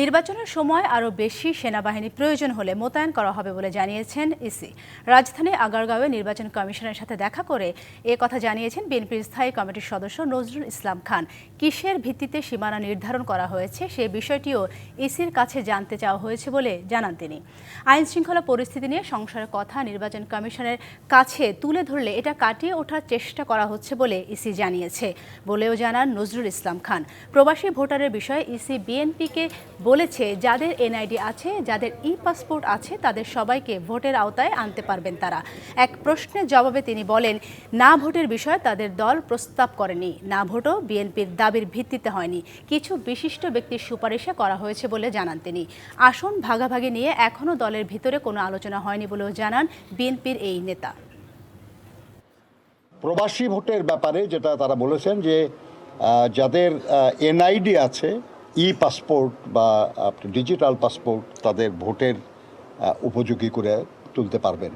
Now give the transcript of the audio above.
নির্বাচনের সময় আরও বেশি সেনাবাহিনী প্রয়োজন হলে মোতায়েন করা হবে বলে জানিয়েছেন ইসি। রাজধানী আগারগাঁওয়ে নির্বাচন কমিশনের সাথে দেখা করে এ কথা জানিয়েছেন বিএনপির স্থায়ী কমিটির সদস্য নজরুল ইসলাম খান। কিসের ভিত্তিতে সীমানা নির্ধারণ করা হয়েছে সে বিষয়টিও ইসির কাছে জানতে চাওয়া হয়েছে বলে জানান তিনি। আইন শৃঙ্খলা পরিস্থিতি নিয়ে সংসারের কথা নির্বাচন কমিশনের কাছে তুলে ধরলে এটা কাটিয়ে ওঠার চেষ্টা করা হচ্ছে বলে ইসি জানিয়েছে বলেও জানান নজরুল ইসলাম খান। প্রবাসী ভোটারের বিষয়ে ইসি বিএনপিকে বলেছে, যাদের এনআইডি আছে, যাদের ই পাসপোর্ট আছে, তাদের সবাইকে ভোটের আওতায় আনতে পারবেন তারা। এক প্রশ্নের জবাবে তিনি বলেন, না ভোটের বিষয়ে তাদের দল প্রস্তাব করেনি, না ভোটও বিএনপির দাবির ভিত্তিতে হয়নি। কিছু বিশিষ্ট ব্যক্তির সুপারিশে করা হয়েছে বলে জানান তিনি। আসন ভাগাভাগি নিয়ে এখনও দলের ভিতরে কোনো আলোচনা হয়নি বলেও জানান বিএনপির এই নেতা। প্রবাসী ভোটের ব্যাপারে যেটা তারা বলেছেন যে যাদের এনআইডি আছে ই পাসপোর্ট বা আপনি ডিজিটাল পাসপোর্ট তাদের ভোটের উপযোগী করে তুলতে পারবেন।